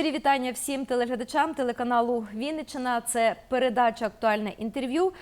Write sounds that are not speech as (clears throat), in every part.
Щирі вітання всім телеглядачам телеканалу Вінниччина. Це передача Актуальне інтерв'ю.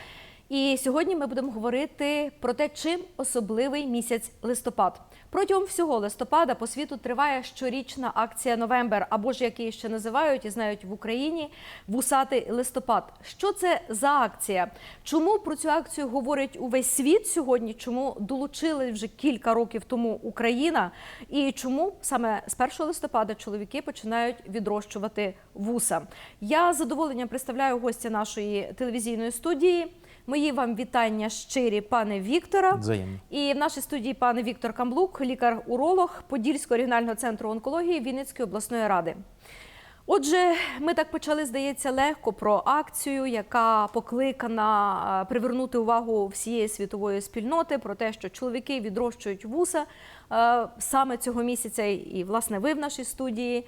І сьогодні ми будемо говорити про те, чим особливий місяць листопад. Протягом всього листопада по світу триває щорічна акція Новембер, або ж як її ще називають і знають в Україні вусатий листопад. Що це за акція? Чому про цю акцію говорить увесь світ сьогодні? Чому долучили вже кілька років тому Україна? І чому саме з 1 листопада чоловіки починають відрощувати вуса? Я з задоволенням представляю гостя нашої телевізійної студії. Мої вам вітання щирі, пане Віктора. Взаємно. І в нашій студії пане Віктор Камблук, лікар-уролог Подільського регіонального центру онкології Вінницької обласної ради. Отже, ми так почали, здається, легко про акцію, яка покликана привернути увагу всієї світової спільноти про те, що чоловіки відрощують вуса е, саме цього місяця, і власне ви в нашій студії.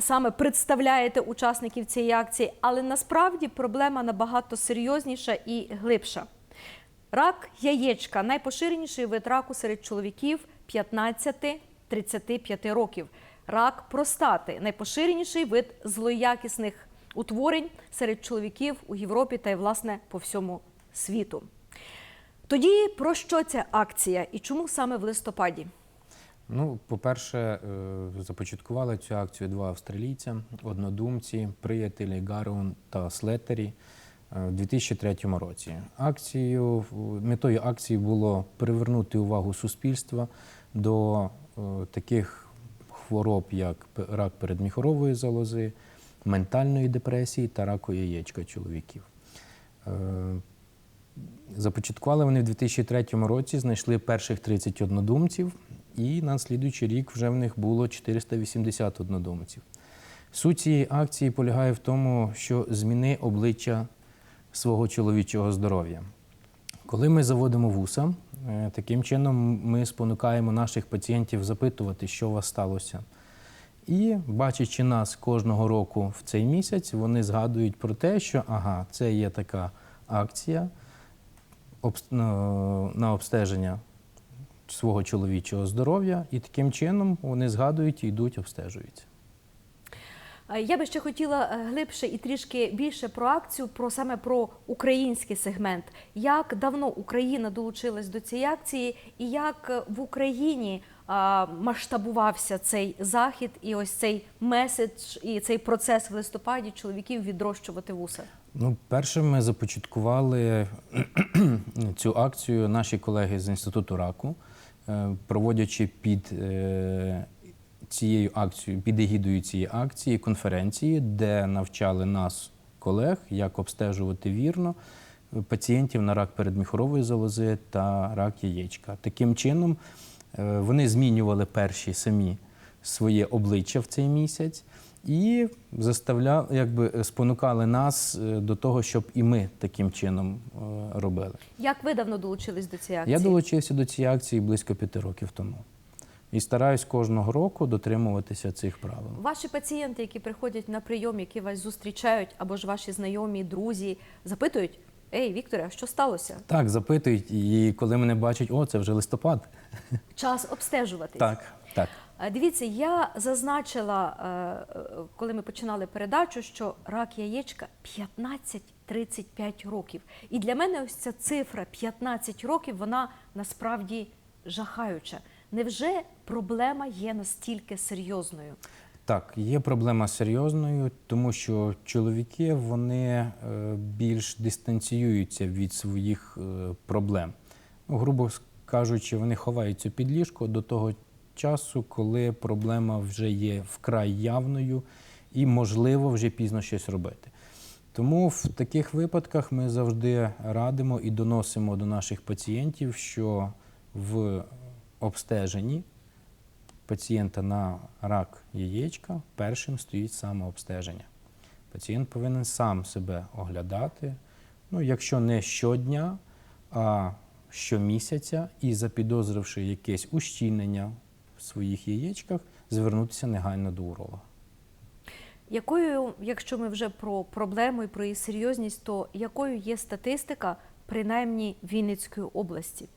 Саме представляєте учасників цієї акції, але насправді проблема набагато серйозніша і глибша. Рак яєчка найпоширеніший вид раку серед чоловіків 15-35 років. Рак простати найпоширеніший вид злоякісних утворень серед чоловіків у Європі та й власне по всьому світу. Тоді про що ця акція і чому саме в листопаді? Ну, по-перше, е, започаткували цю акцію два австралійця, однодумці, приятелі Гарун та Слеттері е, в 2003 році. Акцію, метою акції було привернути увагу суспільства до е, таких хвороб, як рак передміхорової залози, ментальної депресії та раку яєчка чоловіків. Започаткували вони в 2003 році, знайшли перших 30 однодумців, і на слідуючий рік вже в них було 480 однодумців. Суть цієї акції полягає в тому, що зміни обличчя свого чоловічого здоров'я. Коли ми заводимо вуса, е, таким чином ми спонукаємо наших пацієнтів запитувати, що у вас сталося. І бачачи нас кожного року в цей місяць, вони згадують про те, що ага, це є така акція на- на обстеження свого чоловічого здоров'я, і таким чином вони згадують і йдуть, обстежуються. Я би ще хотіла е, глибше і трішки більше про акцію, про саме про український сегмент. Як давно Україна долучилась до цієї акції, і як е, в Україні масштабувався цей захід, і ось цей меседж, і цей процес в листопаді чоловіків відрощувати вуса? Ну, першим ми започаткували (clears throat) цю акцію наші колеги з інституту раку, проводячи під е, цією акцією, під егідою цієї акції конференції, де навчали нас, колег, як обстежувати вірно пацієнтів на рак передміхорової залози та рак яєчка. Таким чином е, вони змінювали перші самі своє обличчя в цей місяць і заставляли, якби спонукали нас е, до того, щоб і ми таким чином е, робили. Як ви давно долучились до цієї акції? Я долучився до цієї акції близько п'яти років тому. І стараюсь кожного року дотримуватися цих правил. Ваші пацієнти, які приходять на прийом, які вас зустрічають, або ж ваші знайомі, друзі, запитують: Ей, Вікторе, що сталося? Так, запитують, і коли мене бачать, о, це вже листопад. Час обстежуватись. Так, так. Е, Дивіться, я зазначила, е, е, коли ми починали передачу, що рак яєчка 15-35 років. І для мене ось ця цифра 15 років, вона насправді жахаюча. Невже проблема є настільки серйозною? Так, є проблема серйозною, тому що чоловіки вони більш дистанціюються від своїх проблем. Ну, грубо кажучи, вони ховаються під ліжко до того часу, коли проблема вже є вкрай явною і можливо вже пізно щось робити. Тому в таких випадках ми завжди радимо і доносимо до наших пацієнтів, що в обстеженні пацієнта на рак яєчка першим стоїть самообстеження. Пацієнт повинен сам себе оглядати, ну, якщо не щодня, а щомісяця, і запідозривши якесь ущільнення в своїх яєчках, звернутися негайно до уролога. Якою, якщо ми вже про проблему і про її серйозність, то якою є статистика, принаймні Вінницької області?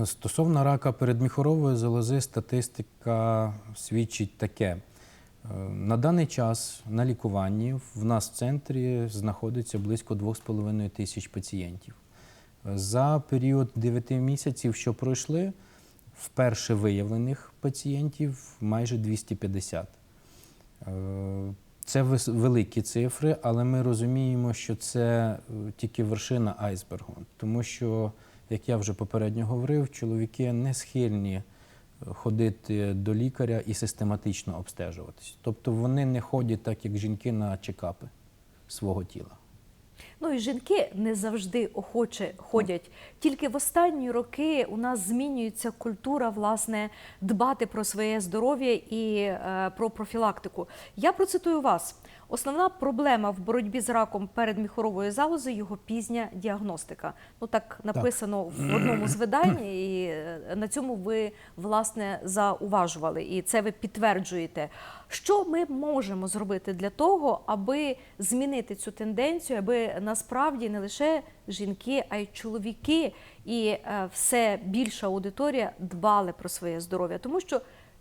Е, Стосовно рака передміхорової залози, статистика свідчить таке. Е, На даний час на лікуванні в нас в центрі знаходиться близько 2,5 тисяч пацієнтів. За період 9 місяців, що пройшли, вперше виявлених пацієнтів майже 250. Е, Це великі цифри, але ми розуміємо, що це е, тільки вершина айсбергу, тому що, як я вже попередньо говорив, чоловіки не схильні е, ходити до лікаря і систематично обстежуватись. Тобто вони не ходять так, як жінки на чекапи свого тіла. Ну і жінки не завжди охоче ходять. Тільки в останні роки у нас змінюється культура власне дбати про своє здоров'я і е, про профілактику. Я процитую вас. Основна проблема в боротьбі з раком передміхорової залози його пізня діагностика. Ну так написано в одному з видань, і е, на цьому ви власне зауважували, і це ви підтверджуєте. Що ми можемо зробити для того, аби змінити цю тенденцію, аби насправді не лише жінки, а й чоловіки і е, все більша аудиторія дбали про своє здоров'я, тому що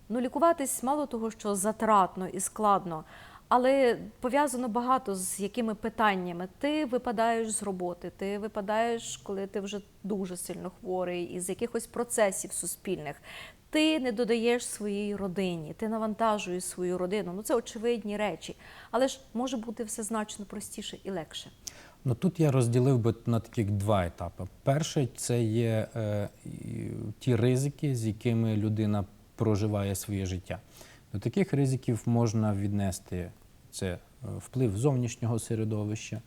ну лікуватись мало того, що затратно і складно. Але пов'язано багато з якими питаннями. Ти випадаєш з роботи, ти випадаєш, коли ти вже дуже сильно хворий, із якихось процесів суспільних. Ти не додаєш своїй родині, ти навантажуєш свою родину. Ну це очевидні речі. Але ж може бути все значно простіше і легше. Ну тут я розділив би на таких два етапи. Перший це є е, ті ризики, з якими людина проживає своє життя. До таких ризиків можна віднести це е, вплив зовнішнього середовища,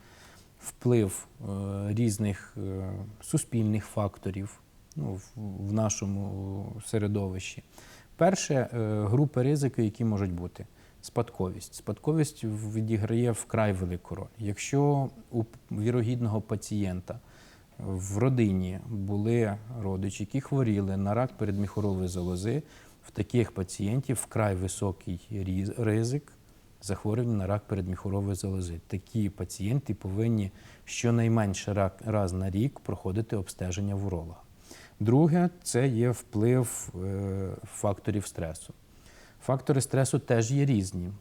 вплив е, різних е, суспільних факторів ну, в, нашому середовищі. Перше групи ризику, які можуть бути. Спадковість. Спадковість відіграє вкрай велику роль. Якщо у вірогідного пацієнта в родині були родичі, які хворіли на рак передміхорової залози, в таких пацієнтів вкрай високий ризик захворювання на рак передміхорової залози. Такі пацієнти повинні щонайменше раз на рік проходити обстеження в уролога. Друге це є вплив е, факторів стресу. Фактори стресу теж є різні.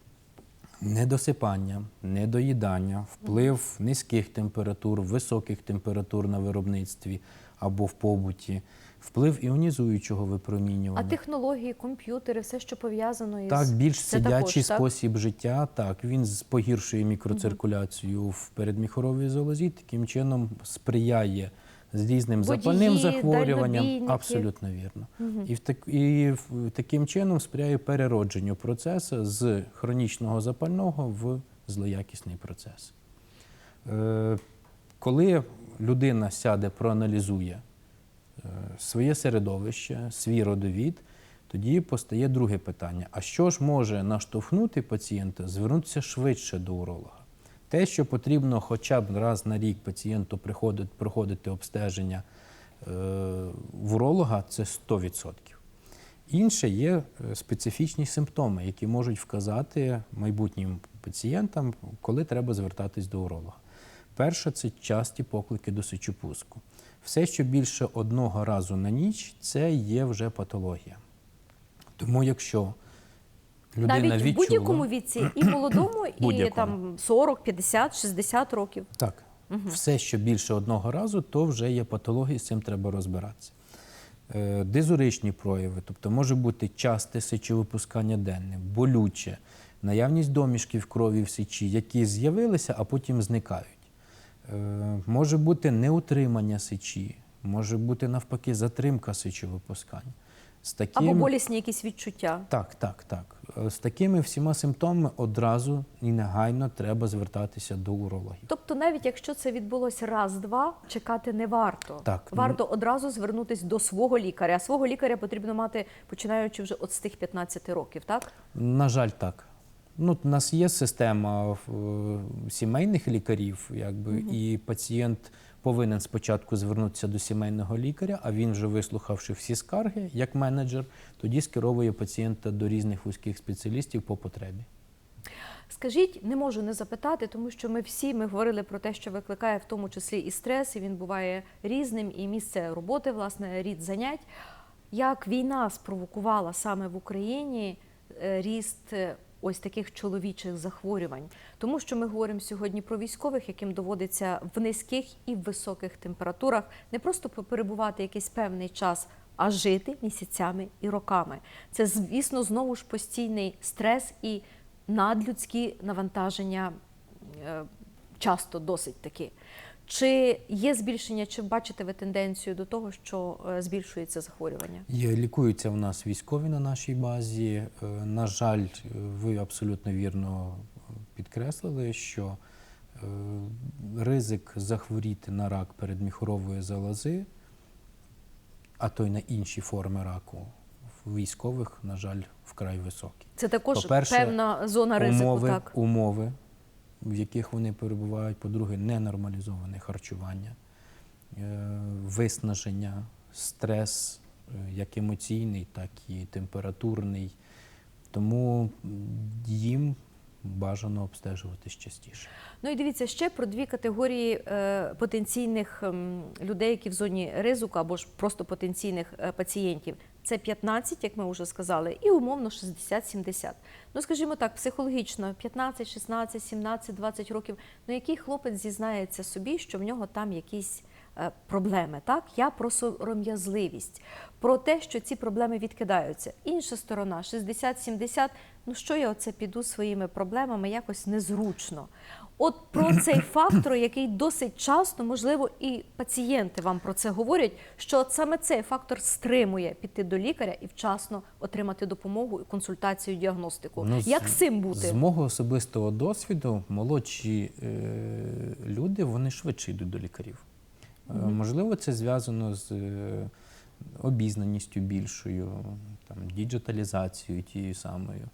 Недосипання, недоїдання, вплив низьких температур, високих температур на виробництві або в побуті, вплив іонізуючого випромінювання. А технології, комп'ютери, все, що пов'язано із Так, більш це сидячий також, так? спосіб життя, так, він погіршує мікроциркуляцію в передміхоровій залозі, таким чином сприяє з різним Водії, запальним захворюванням. Абсолютно вірно. І, в так, і таким чином сприяє переродженню процесу з хронічного запального в злоякісний процес. Е, коли людина сяде, проаналізує своє середовище, свій родовід, тоді постає друге питання: а що ж може наштовхнути пацієнта звернутися швидше до уролога? Те, що потрібно хоча б раз на рік пацієнту приходить, проходити обстеження е, в уролога, це 100%. Інше є е, специфічні симптоми, які можуть вказати майбутнім пацієнтам, коли треба звертатись до уролога. Перше це часті поклики до сечопуску. Все, що більше одного разу на ніч, це є вже патологія. Тому якщо людина Навіть в будь-якому віці, і (clears throat) молодому, і там 40, 50, 60 років. Так. Все, що більше одного разу, то вже є патологія, з цим треба розбиратися. Е, Дизуричні прояви, тобто може бути часте сечовипускання денне, болюче, наявність домішків крові в сечі, які з'явилися, а потім зникають. Е, Може бути неутримання сечі, може бути навпаки затримка сечовипускання. З таким... Або болісні якісь відчуття. Так, так, так. Е, З такими всіма симптомами одразу і негайно треба звертатися до урологів. Тобто, навіть якщо це відбулося раз-два, чекати не варто. Так. Варто одразу звернутися до свого лікаря. А свого лікаря потрібно мати починаючи вже от з тих 15 років, так? На жаль, так. Ну, у нас є система е, сімейних лікарів, якби, і пацієнт повинен спочатку звернутися до сімейного лікаря, а він, вже вислухавши всі скарги, як менеджер, тоді скеровує пацієнта до різних вузьких спеціалістів по потребі. Скажіть, не можу не запитати, тому що ми всі ми говорили про те, що викликає в тому числі і стрес, і він буває різним, і місце роботи, власне, рід занять. Як війна спровокувала саме в Україні е, ріст е, ось таких чоловічих захворювань, тому що ми говоримо сьогодні про військових, яким доводиться в низьких і високих температурах не просто перебувати якийсь певний час, а жити місяцями і роками. Це, звісно, знову ж постійний стрес і надлюдські навантаження е, часто досить таки. Чи є збільшення, чи бачите ви тенденцію до того, що е, збільшується захворювання? Є, лікуються в нас військові на нашій базі. Е, На жаль, е, ви абсолютно вірно підкреслили, що ризик захворіти на рак передміхорової залози, а то й на інші форми раку, військових, на жаль, вкрай високий. Це також певна зона ризику, умови, так? умови, в яких вони перебувають. По-друге, ненормалізоване харчування, е, виснаження, стрес, е, як емоційний, так і температурний. Тому їм бажано обстежуватись частіше. Ну і дивіться ще про дві категорії е, потенційних ем, людей, які в зоні ризику або ж просто потенційних пацієнтів. Це 15, як ми вже сказали, і умовно 60-70. Ну, скажімо так, психологічно 15, 16, 17, 20 років. Ну який хлопець зізнається собі, що в нього там якісь проблеми? Так, я про сором'язливість, про те, що ці проблеми відкидаються. Інша сторона 60-70, Ну що я оце піду своїми проблемами якось незручно. От про (coughs) цей фактор, який досить часто, можливо, і пацієнти вам про це говорять, що от саме цей фактор стримує піти до лікаря і вчасно отримати допомогу, консультацію, діагностику. Ну, Як з цим бути? З мого особистого досвіду, молодші е, люди вони швидше йдуть до лікарів. Е, Можливо, це зв'язано з е, обізнаністю більшою, там, діджиталізацією тією самою.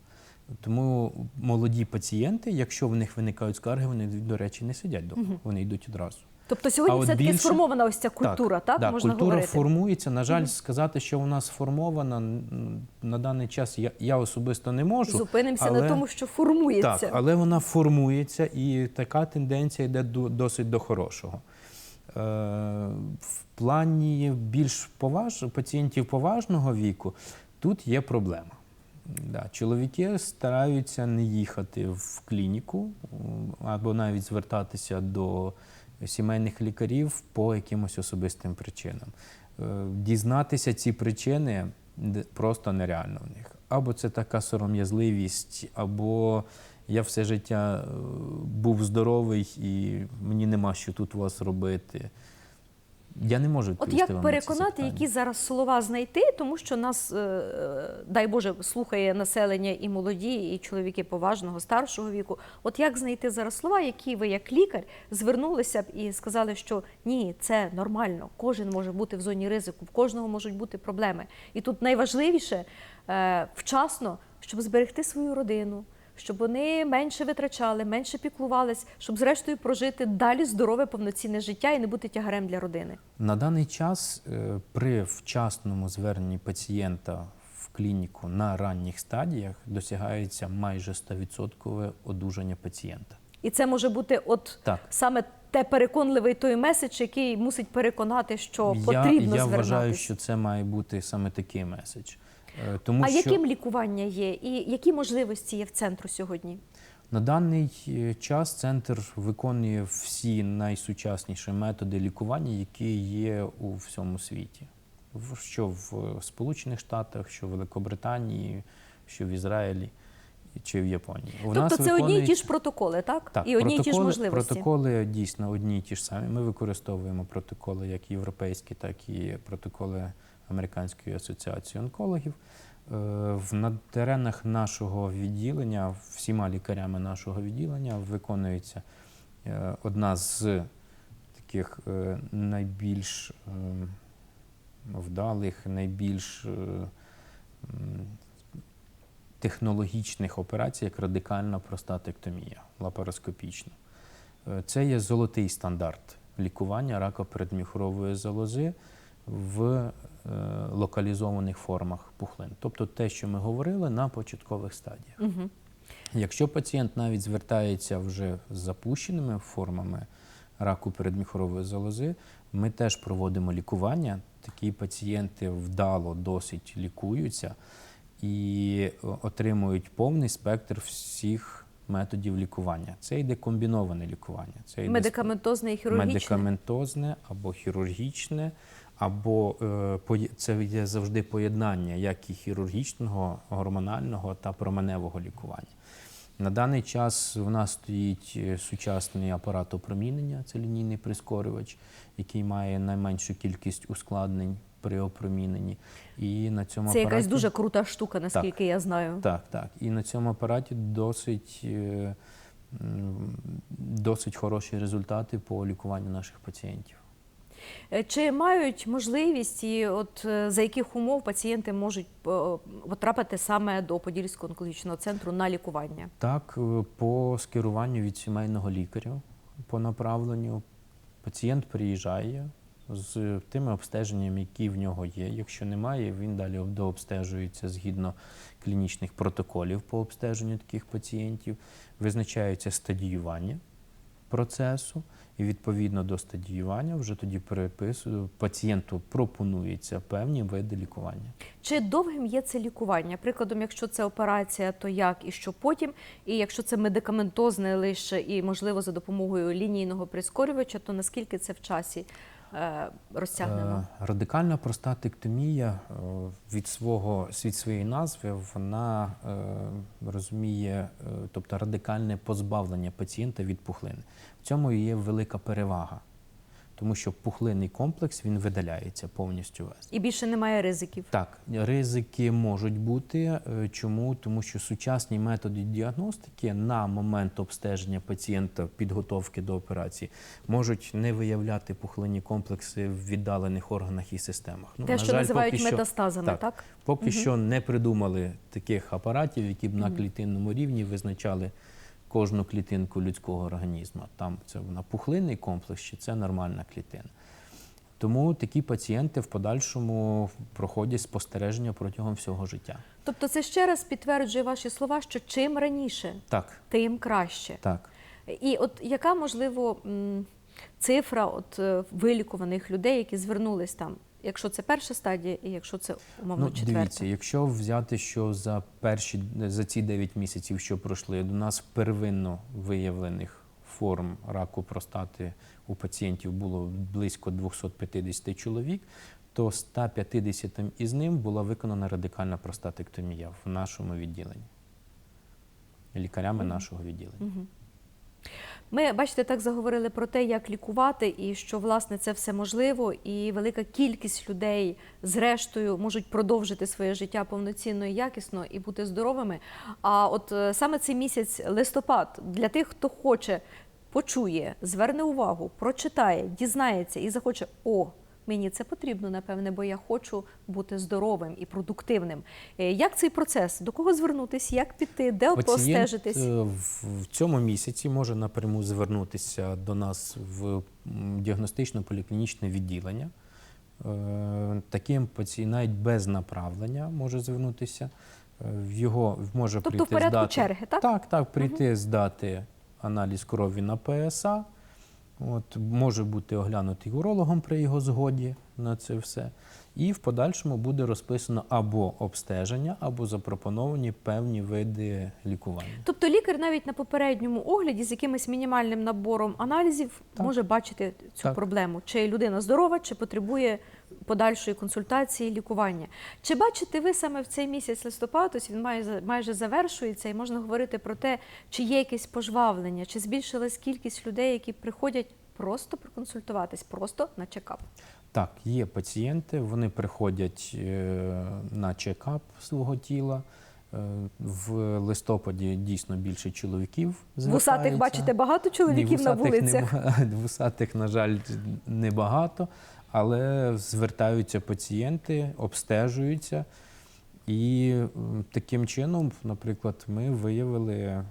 Тому молоді пацієнти, якщо в них виникають скарги, вони, до речі, не сидять вдома, вони йдуть одразу. Тобто сьогодні все-таки більше- сформована ось ця культура, так, да, можна культура говорити? формується. На жаль, сказати, що вона сформована на даний час я, я особисто не можу. Зупинимося але... на тому, що формується. Так, але вона формується, і така тенденція йде до- досить до хорошого. Е, в плані більш поваж... пацієнтів поважного віку тут є проблема. Да, чоловіки стараються не їхати в клініку або навіть звертатися до сімейних лікарів по якимось особистим причинам. Е, Дізнатися ці причини просто нереально в них. Або це така сором'язливість, або я все життя е, був здоровий і мені нема що тут у вас робити. Я не можу От як вам на ці переконати, які зараз слова знайти, тому що нас, е, дай Боже, слухає населення і молоді, і чоловіки поважного, старшого віку. От як знайти зараз слова, які ви, як лікар, звернулися б і сказали, що ні, це нормально, кожен може бути в зоні ризику, в кожного можуть бути проблеми. І тут найважливіше е, вчасно, щоб зберегти свою родину. Щоб вони менше витрачали, менше піклувались, щоб зрештою прожити далі здорове повноцінне життя і не бути тягарем для родини. На даний час е, при вчасному зверненні пацієнта в клініку на ранніх стадіях досягається майже 100% одужання пацієнта. І це може бути от Так. саме те переконливий той меседж, який мусить переконати, що я потрібно я звертатись. вважаю, що це має бути саме такий меседж. Е, Тому А що яким лікування є, і які можливості є в центру сьогодні? на даний е, час центр виконує всі найсучасніші методи лікування, які є у всьому світі. Що в Сполучених Штатах, що в Великобританії, що в Ізраїлі чи в Японії. У тобто це одні і ті ж протоколи, так? Так, і одні і ті ж можливості. Протоколи дійсно одні і ті ж самі. Ми використовуємо протоколи як європейські, так і протоколи Американської асоціації онкологів. Е, на теренах нашого відділення, всіма лікарями нашого відділення виконується е, одна з таких е, найбільш вдалих, найбільш технологічних операцій, як радикальна простатектомія лапароскопічна. Це є золотий стандарт лікування рака передміхорової залози в е, локалізованих формах пухлин. Тобто те, що ми говорили на початкових стадіях. Угу. Якщо пацієнт навіть звертається вже з запущеними формами раку передміхорової залози, ми теж проводимо лікування. Такі пацієнти вдало досить лікуються. і отримують повний спектр всіх методів лікування. Це йде комбіноване лікування. Це йде Медикаментозне і хірургічне. медикаментозне або хірургічне, або е, це є завжди поєднання як і хірургічного, гормонального та променевого лікування. На даний час в нас стоїть е, сучасний апарат опромінення, це лінійний прискорювач, який має найменшу кількість ускладнень при опроміненні. І на цьому Це якась дуже крута штука, наскільки я знаю. Так, так. І на цьому апараті досить, е, досить хороші результати по лікуванню наших пацієнтів. Е, Чи мають можливість і от е, за яких умов пацієнти можуть е, потрапити саме до Подільського онкологічного центру на лікування? Так, по скеруванню від сімейного лікаря по направленню пацієнт приїжджає з тими обстеженнями, які в нього є. Якщо немає, він далі дообстежується згідно клінічних протоколів по обстеженню таких пацієнтів. Визначається стадіювання процесу, і відповідно до стадіювання вже тоді переписую пацієнту пропонується певні види лікування. Чи довгим є це лікування? Прикладом, якщо це операція, то як і що потім? І якщо це медикаментозне лише і можливо за допомогою лінійного прискорювача, то наскільки це в часі е, розтягнено? Е, Радикальна простатектомія е, від свого від своєї назви вона розуміє, тобто радикальне позбавлення пацієнта від пухлини. В цьому є велика перевага, тому що пухлинний комплекс він видаляється повністю весь. І більше немає ризиків. Так, ризики можуть бути. Е, Чому? Тому що сучасні методи діагностики на момент обстеження пацієнта, підготовки до операції, можуть не виявляти пухлинні комплекси в віддалених органах і системах. Ну, Те, на що жаль, називають поки що- метастазами, так? так, Поки що не придумали таких апаратів, які б на клітинному рівні визначали кожну клітинку людського організму. Там це на пухлинний комплекс чи це нормальна клітина. Тому такі пацієнти в подальшому проходять спостереження протягом всього життя. Тобто, це ще раз підтверджує ваші слова, що чим раніше, Так, тим краще. так. І от яка можливо цифра от е, вилікуваних людей, які звернулись там, якщо це перша стадія, і якщо це умовно Ну, четверта? дивіться, якщо взяти, що за перші за ці 9 місяців, що пройшли, до нас первинно виявлених форм раку простати у пацієнтів було близько 250 чоловік, то 150 із ним була виконана радикальна простатектомія в нашому відділенні. Лікарями нашого відділення. Ми бачите, так заговорили про те, як лікувати, і що власне це все можливо, і велика кількість людей, зрештою, можуть продовжити своє життя повноцінно і якісно і бути здоровими. А от е, саме цей місяць листопад для тих, хто хоче, почує, зверне увагу, прочитає, дізнається і захоче о. Мені це потрібно, напевне, бо я хочу бути здоровим і продуктивним. Е, Як цей процес? До кого звернутись? Як піти? Де Пацієнт обстежитись? е, в в цьому місяці може напряму звернутися до нас в діагностично-поліклінічне відділення. Е, Таким пацієнт навіть без направлення може звернутися. В його може Тобто в прийти порядку здати, черги, так? Так, так, прийти здати аналіз крові на ПСА. От, може бути оглянутий урологом при його згоді на це все. І в подальшому буде розписано або обстеження, або запропоновані певні види лікування. Тобто лікар навіть на попередньому огляді з якимось мінімальним набором аналізів Так. може бачити цю Так. проблему, чи людина здорова, чи потребує подальшої консультації, лікування. Чи бачите ви саме в цей місяць листопад, ось він майже, майже завершується, і можна говорити про те, чи є якесь пожвавлення, чи збільшилась кількість людей, які приходять просто проконсультуватись, просто на чекап. Так, є пацієнти, вони приходять е, на чекап свого тіла. Е, В листопаді дійсно більше чоловіків Вусатих, бачите, багато чоловіків Ні, на вулицях. нема- (laughs) Вусатих, на жаль, небагато, але звертаються пацієнти, обстежуються. І таким чином, наприклад, ми виявили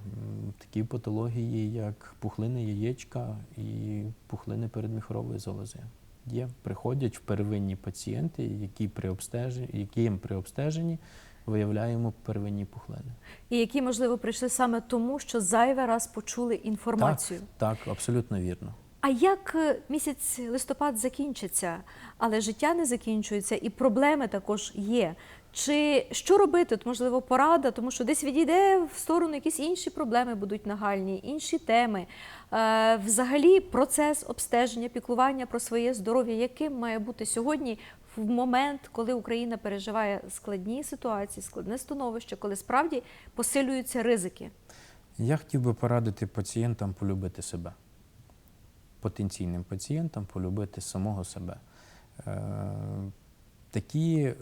такі патології, як пухлини яєчка і пухлини передміхорової залози. Є, приходять в первинні пацієнти, які при обстеженні, яким при обстеженні виявляємо первинні пухлини. І які, можливо, прийшли саме тому, що зайвий раз почули інформацію. Так, так, абсолютно вірно. А як е, місяць листопад закінчиться, але життя не закінчується, і проблеми також є. Чи що робити? От, можливо, порада, тому що десь відійде в сторону якісь інші проблеми будуть нагальні, інші теми. Е, взагалі, процес обстеження, піклування про своє здоров'я, яким має бути сьогодні в момент, коли Україна переживає складні ситуації, складне становище, коли справді посилюються ризики. Я хотів би порадити пацієнтам полюбити себе, потенційним пацієнтам полюбити самого себе. Е, такі, е,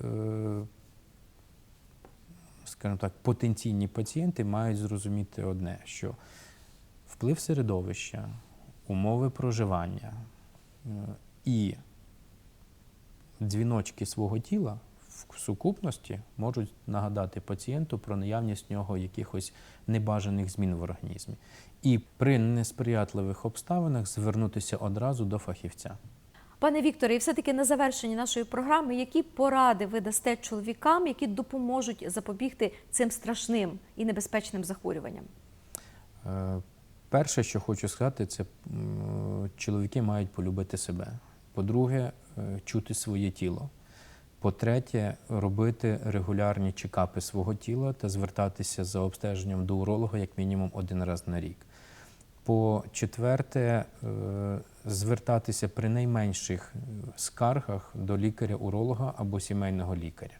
скажімо так, потенційні пацієнти мають зрозуміти одне, що вплив середовища, умови проживання е, і дзвіночки свого тіла в сукупності можуть нагадати пацієнту про наявність в нього якихось небажаних змін в організмі. І при несприятливих обставинах звернутися одразу до фахівця. Пане Вікторе, і все-таки на завершенні нашої програми, які поради ви дасте чоловікам, які допоможуть запобігти цим страшним і небезпечним захворюванням? Е, Перше, що хочу сказати, це чоловіки мають полюбити себе. По-друге, е, чути своє тіло. По-третє, робити регулярні чекапи свого тіла та звертатися за обстеженням до уролога як мінімум один раз на рік. По-четверте, е, звертатися при найменших скаргах до лікаря-уролога або сімейного лікаря.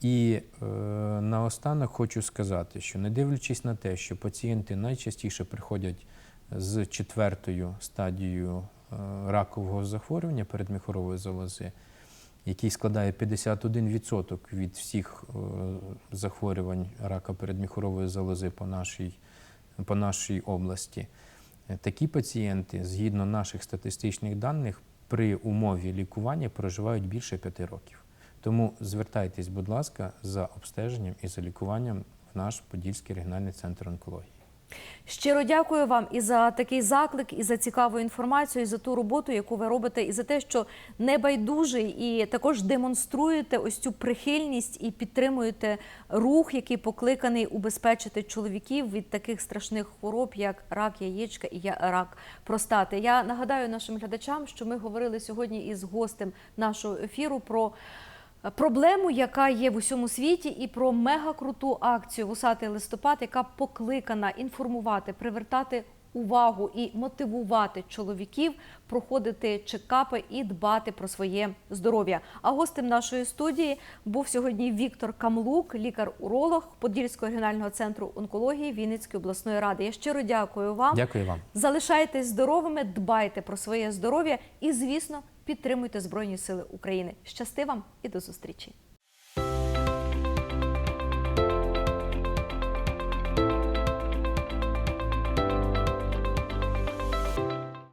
І е, наостанок хочу сказати, що не дивлячись на те, що пацієнти найчастіше приходять з четвертою стадією е, ракового захворювання передміхорової залози, який складає 51% від всіх е, захворювань рака передміхорової залози по нашій, по нашій області. Е, Такі пацієнти, згідно наших статистичних даних, при умові лікування проживають більше 5 років. Тому звертайтесь, будь ласка, за обстеженням і за лікуванням в наш Подільський регіональний центр онкології. Щиро дякую вам і за такий заклик, і за цікаву інформацію, і за ту роботу, яку ви робите, і за те, що небайдужий, і також демонструєте ось цю прихильність і підтримуєте рух, який покликаний убезпечити чоловіків від таких страшних хвороб, як рак яєчка і рак простати. Я нагадаю нашим глядачам, що ми говорили сьогодні із гостем нашого ефіру про. Проблему, яка є в усьому світі, і про мегакруту акцію «Вусатий листопад, яка покликана інформувати, привертати увагу і мотивувати чоловіків проходити чекапи і дбати про своє здоров'я. А гостем нашої студії був сьогодні Віктор Камлук, лікар-уролог Подільського регіонального центру онкології Вінницької обласної ради. Я щиро дякую вам. Дякую вам. Залишайтесь здоровими, дбайте про своє здоров'я і, звісно, підтримуйте Збройні Сили України. Щасти вам і до зустрічі!